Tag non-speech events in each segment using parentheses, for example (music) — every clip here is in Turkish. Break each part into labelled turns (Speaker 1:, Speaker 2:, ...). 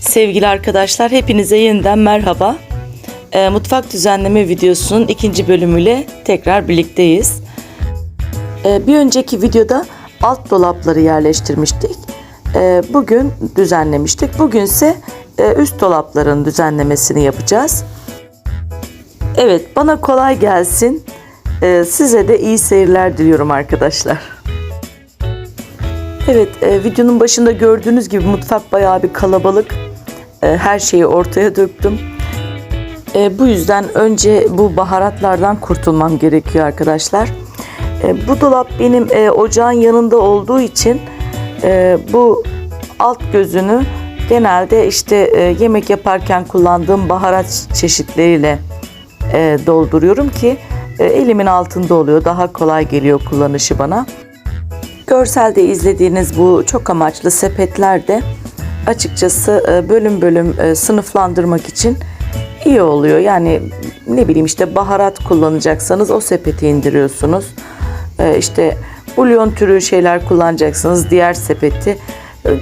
Speaker 1: Sevgili arkadaşlar hepinize yeniden merhaba. Ee, mutfak düzenleme videosunun ikinci bölümüyle tekrar birlikteyiz. Ee, bir önceki videoda alt dolapları yerleştirmiştik. Ee, bugün düzenlemiştik. Bugünse e, üst dolapların düzenlemesini yapacağız. Evet bana kolay gelsin. Ee, size de iyi seyirler diliyorum arkadaşlar. Evet, e, videonun başında gördüğünüz gibi mutfak bayağı bir kalabalık. E, her şeyi ortaya döktüm. E, bu yüzden önce bu baharatlardan kurtulmam gerekiyor arkadaşlar. E, bu dolap benim e, ocağın yanında olduğu için e, bu alt gözünü genelde işte e, yemek yaparken kullandığım baharat çeşitleriyle e, dolduruyorum ki e, elimin altında oluyor. Daha kolay geliyor kullanışı bana. Görselde izlediğiniz bu çok amaçlı sepetler de açıkçası bölüm bölüm sınıflandırmak için iyi oluyor. Yani ne bileyim işte baharat kullanacaksanız o sepeti indiriyorsunuz. İşte bulyon türü şeyler kullanacaksanız diğer sepeti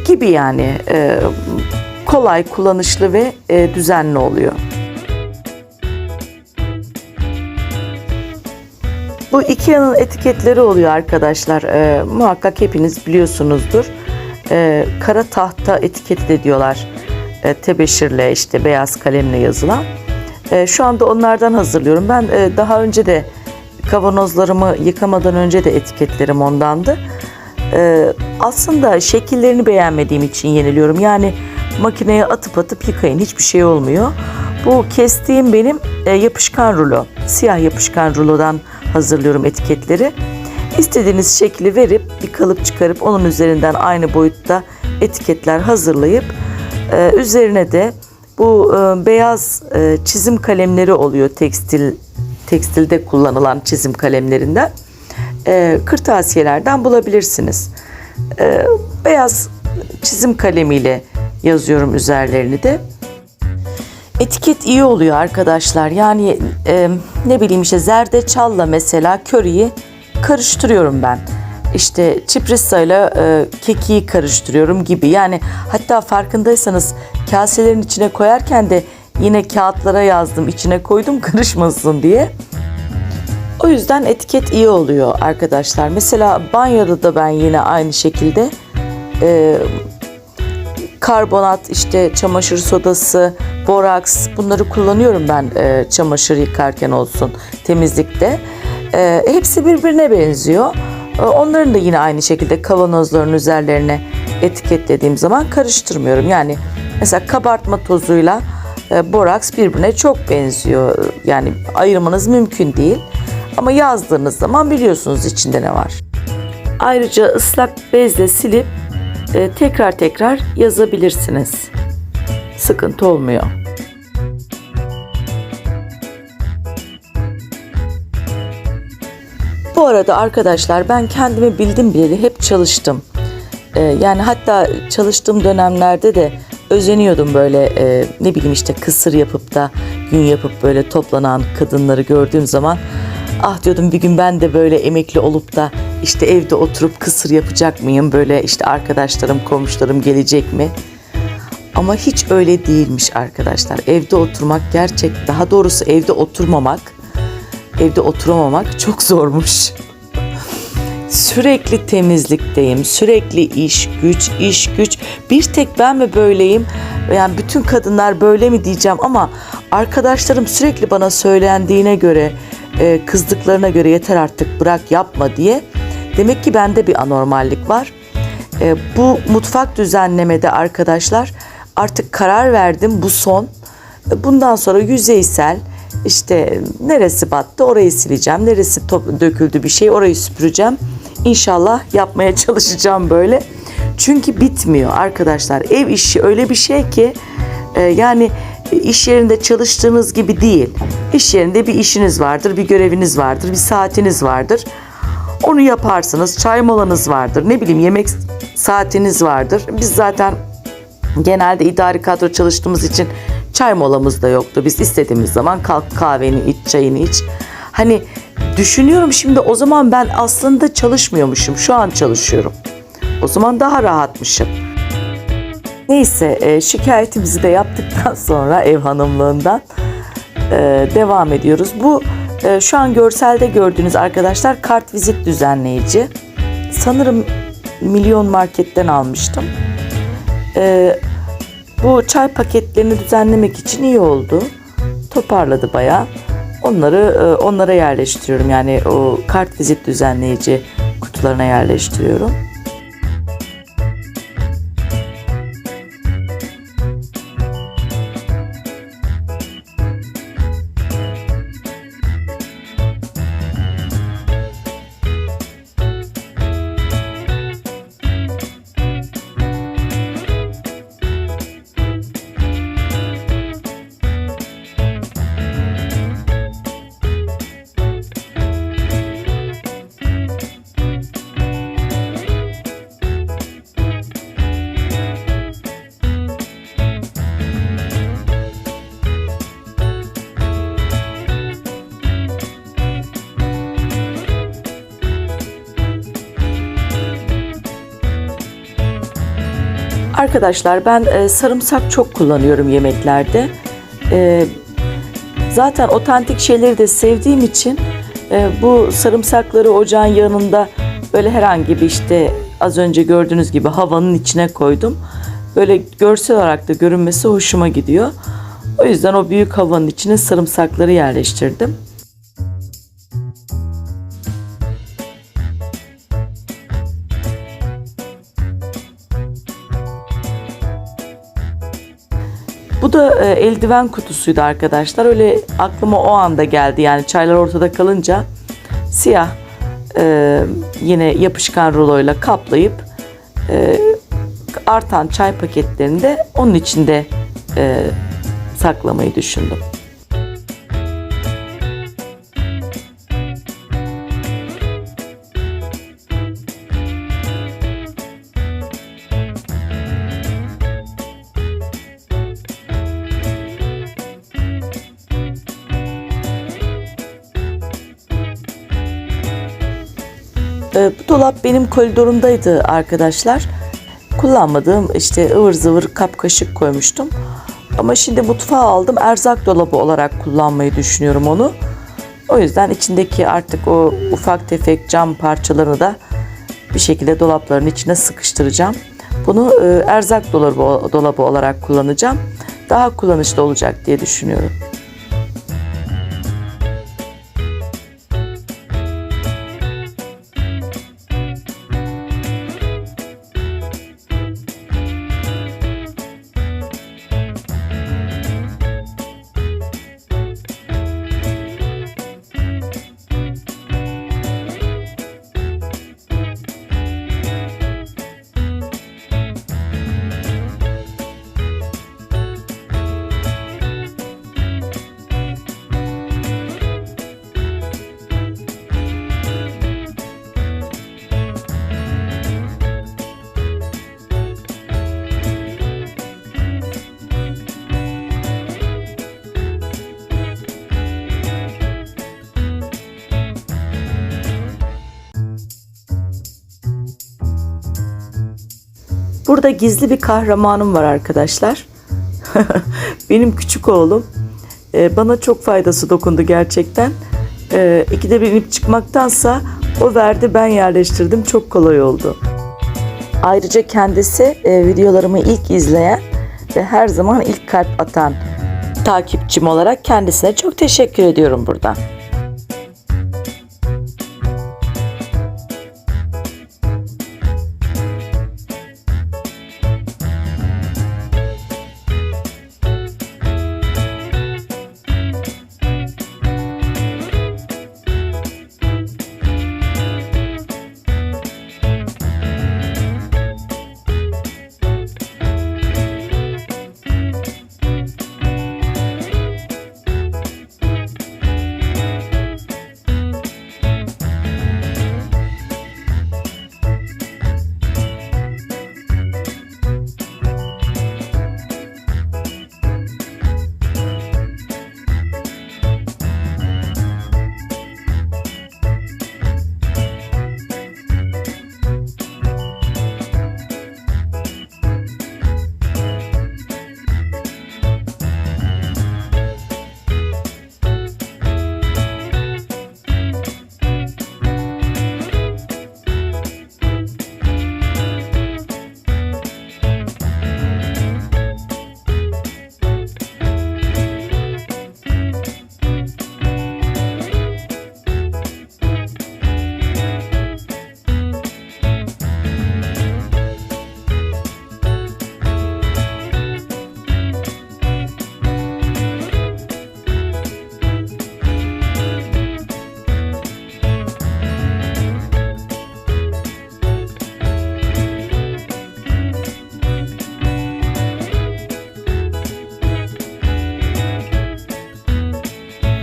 Speaker 1: gibi yani E, kolay kullanışlı ve e, düzenli oluyor. Bu Ikea'nın etiketleri oluyor arkadaşlar. Ee, muhakkak hepiniz biliyorsunuzdur. Ee, kara tahta etiketi de diyorlar. Ee, tebeşirle işte beyaz kalemle yazılan. Ee, şu anda onlardan hazırlıyorum. Ben e, daha önce de kavanozlarımı yıkamadan önce de etiketlerim ondandı. Ee, aslında şekillerini beğenmediğim için yeniliyorum. Yani makineye atıp atıp yıkayın hiçbir şey olmuyor. Bu kestiğim benim e, yapışkan rulo. Siyah yapışkan rulodan hazırlıyorum etiketleri. İstediğiniz şekli verip bir kalıp çıkarıp onun üzerinden aynı boyutta etiketler hazırlayıp e, üzerine de bu e, beyaz e, çizim kalemleri oluyor tekstil tekstilde kullanılan çizim kalemlerinden e, kırtasiyelerden bulabilirsiniz. E, beyaz çizim kalemiyle yazıyorum üzerlerini de. Etiket iyi oluyor arkadaşlar. Yani e, ne bileyim işte zerdeçalla mesela köriyi karıştırıyorum ben. İşte çiprissayla e, kekiği karıştırıyorum gibi. Yani hatta farkındaysanız kaselerin içine koyarken de yine kağıtlara yazdım içine koydum (laughs) karışmasın diye. O yüzden etiket iyi oluyor arkadaşlar. Mesela banyoda da ben yine aynı şekilde e, karbonat, işte çamaşır sodası, boraks bunları kullanıyorum ben e, çamaşır yıkarken olsun temizlikte. E, hepsi birbirine benziyor. E, onların da yine aynı şekilde kavanozların üzerlerine etiketlediğim zaman karıştırmıyorum. Yani mesela kabartma tozuyla e, boraks birbirine çok benziyor. Yani ayırmanız mümkün değil. Ama yazdığınız zaman biliyorsunuz içinde ne var. Ayrıca ıslak bezle silip e, tekrar tekrar yazabilirsiniz. Sıkıntı olmuyor. Bu arada arkadaşlar ben kendimi bildim bileli hep çalıştım. E, yani hatta çalıştığım dönemlerde de özeniyordum böyle e, ne bileyim işte kısır yapıp da gün yapıp böyle toplanan kadınları gördüğüm zaman ah diyordum bir gün ben de böyle emekli olup da işte evde oturup kısır yapacak mıyım? Böyle işte arkadaşlarım, komşularım gelecek mi? Ama hiç öyle değilmiş arkadaşlar. Evde oturmak gerçek, daha doğrusu evde oturmamak, evde oturamamak çok zormuş. Sürekli temizlikteyim, sürekli iş, güç, iş, güç. Bir tek ben mi böyleyim? Yani bütün kadınlar böyle mi diyeceğim ama arkadaşlarım sürekli bana söylendiğine göre, e, kızdıklarına göre yeter artık bırak yapma diye. Demek ki bende bir anormallik var. E, bu mutfak düzenlemede arkadaşlar artık karar verdim bu son. E, Bundan sonra yüzeysel işte neresi battı orayı sileceğim. Neresi top, döküldü bir şey orayı süpüreceğim. İnşallah yapmaya (laughs) çalışacağım böyle. Çünkü bitmiyor arkadaşlar. Ev işi öyle bir şey ki e, yani iş yerinde çalıştığınız gibi değil. İş yerinde bir işiniz vardır, bir göreviniz vardır, bir saatiniz vardır. Onu yaparsınız. Çay molanız vardır. Ne bileyim yemek saatiniz vardır. Biz zaten genelde idari kadro çalıştığımız için çay molamız da yoktu. Biz istediğimiz zaman kalk kahveni iç, çayını iç. Hani düşünüyorum şimdi o zaman ben aslında çalışmıyormuşum. Şu an çalışıyorum. O zaman daha rahatmışım. Neyse e, şikayetimizi de yaptıktan (laughs) sonra ev hanımlığından e, devam ediyoruz. Bu e, şu an görselde gördüğünüz arkadaşlar kart vizit düzenleyici. Sanırım milyon marketten almıştım. E, bu çay paketlerini düzenlemek için iyi oldu. Toparladı bayağı. Onları e, onlara yerleştiriyorum. Yani o kart vizit düzenleyici kutularına yerleştiriyorum. Arkadaşlar ben e, sarımsak çok kullanıyorum yemeklerde. E, zaten otantik şeyleri de sevdiğim için e, bu sarımsakları ocağın yanında böyle herhangi bir işte az önce gördüğünüz gibi havanın içine koydum. Böyle görsel olarak da görünmesi hoşuma gidiyor. O yüzden o büyük havanın içine sarımsakları yerleştirdim. Da e, eldiven kutusuydu arkadaşlar. Öyle aklıma o anda geldi. Yani çaylar ortada kalınca siyah e, yine yapışkan ruloyla kaplayıp e, artan çay paketlerini de onun içinde e, saklamayı düşündüm. E, bu dolap benim koridorumdaydı arkadaşlar. Kullanmadığım işte ıvır zıvır kap kaşık koymuştum. Ama şimdi mutfağa aldım. Erzak dolabı olarak kullanmayı düşünüyorum onu. O yüzden içindeki artık o ufak tefek cam parçalarını da bir şekilde dolapların içine sıkıştıracağım. Bunu e, erzak dolabı, dolabı olarak kullanacağım. Daha kullanışlı olacak diye düşünüyorum. Burada gizli bir kahramanım var arkadaşlar. (laughs) Benim küçük oğlum. Ee, bana çok faydası dokundu gerçekten. Ee, ikide bir inip çıkmaktansa o verdi ben yerleştirdim. Çok kolay oldu. Ayrıca kendisi e, videolarımı ilk izleyen ve her zaman ilk kalp atan takipçim olarak kendisine çok teşekkür ediyorum buradan.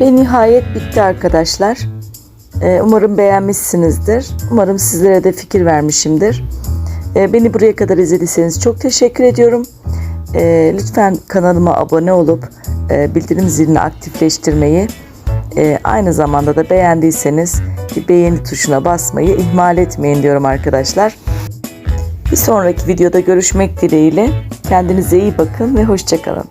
Speaker 1: Ve nihayet bitti arkadaşlar. Ee, umarım beğenmişsinizdir. Umarım sizlere de fikir vermişimdir. Ee, beni buraya kadar izlediyseniz çok teşekkür ediyorum. Ee, lütfen kanalıma abone olup e, bildirim zilini aktifleştirmeyi, e, aynı zamanda da beğendiyseniz bir beğeni tuşuna basmayı ihmal etmeyin diyorum arkadaşlar. Bir sonraki videoda görüşmek dileğiyle. Kendinize iyi bakın ve hoşçakalın.